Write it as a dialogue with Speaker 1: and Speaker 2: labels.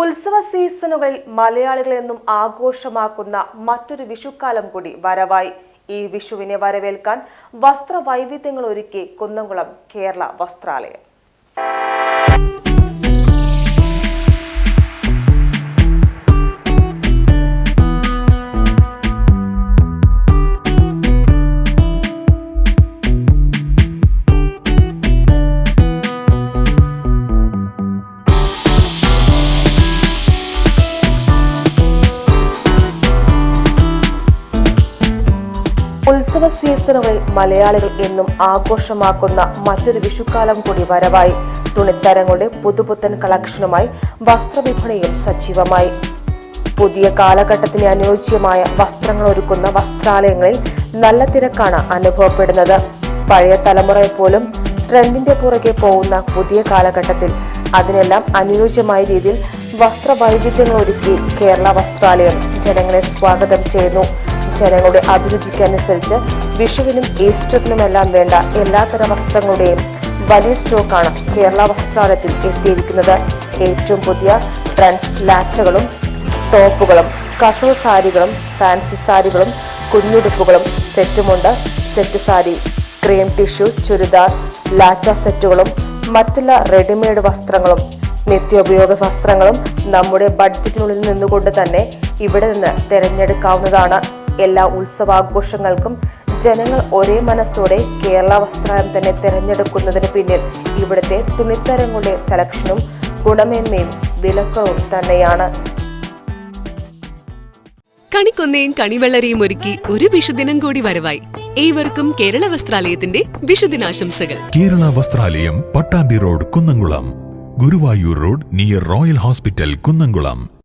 Speaker 1: ഉത്സവ സീസണുകളിൽ മലയാളികളെന്നും ആഘോഷമാക്കുന്ന മറ്റൊരു വിഷുക്കാലം കൂടി വരവായി. ഈ വിഷുവിനെ വരവേൽക്കാൻ വസ്ത്രവൈവിധ്യങ്ങൾ ഒരുക്കി കുന്നംകുളം കേരള വസ്ത്രാലയം. ഉത്സവ സീസണുകളിൽ മലയാളികൾ എന്നും ആഘോഷമാക്കുന്ന മറ്റൊരു വിഷുക്കാലം കൂടി വരവായി. തുണിത്തരങ്ങളുടെ പുതുപുത്തൻ കളക്ഷനുമായി വസ്ത്രവിപണിയും സജീവമായി. പുതിയ കാലഘട്ടത്തിന് അനുയോജ്യമായ വസ്ത്രങ്ങൾ ഒരുക്കുന്ന വസ്ത്രാലയങ്ങളിൽ നല്ല തിരക്കാണ് അനുഭവപ്പെടുന്നത്. പഴയ തലമുറയെ പോലും ട്രെൻഡിന്റെ പുറകെ പോകുന്ന പുതിയ കാലഘട്ടത്തിൽ അതിനെല്ലാം അനുയോജ്യമായ രീതിയിൽ വസ്ത്രവൈവിധ്യങ്ങൾ ഒരുക്കി കേരള വസ്ത്രാലയം ജനങ്ങളെ സ്വാഗതം ചെയ്യുന്നു. ജനങ്ങളുടെ അഭിരുചിക്കനുസരിച്ച് വിഷുവിനും ഈസ്റ്ററിനുമെല്ലാം വേണ്ട എല്ലാത്തരം വസ്ത്രങ്ങളുടെയും വലിയ സ്റ്റോക്കാണ് കേരള വസ്ത്രാലയത്തിൽ എത്തിയിരിക്കുന്നത്. ഏറ്റവും പുതിയ ട്രെൻഡ്സ് ലാച്ചകളും ടോപ്പുകളും കസവ് സാരികളും ഫാൻസി സാരികളും കുഞ്ഞുടുപ്പുകളും സെറ്റുമുണ്ട്. Set sari cream tissue churidar lacha സെറ്റുകളും മറ്റുള്ള റെഡിമെയ്ഡ് വസ്ത്രങ്ങളും നിത്യോപയോഗ വസ്ത്രങ്ങളും നമ്മുടെ ബഡ്ജറ്റിനുള്ളിൽ നിന്നുകൊണ്ട് തന്നെ ഇവിടെ നിന്ന് തിരഞ്ഞെടുക്കാവുന്നതാണ്. എല്ലാ ഉത്സവാഘോഷങ്ങൾക്കും ജനങ്ങൾ ഒരേ മനസ്സോടെ കേരള വസ്ത്രം തന്നെ തിരഞ്ഞെടുക്കുന്നതിന് പിന്നിൽ ഇവിടുത്തെ തുണിത്തരങ്ങളുടെ സെലക്ഷനും ഗുണമേന്മയും വിലക്കുറവും തന്നെയാണ്.
Speaker 2: കണിക്കൊന്നയും കണിവെള്ളരിയും ഒരുക്കി ഒരു വിഷുദിനം കൂടി വരവായി. ഏവർക്കും കേരള വസ്ത്രാലയത്തിന്റെ വിഷുദിനാശംസകൾ.
Speaker 3: Kerala Vasthralayam Pattambi road Kunnamkulam Guruvayur road near Royal hospital Kunnamkulam.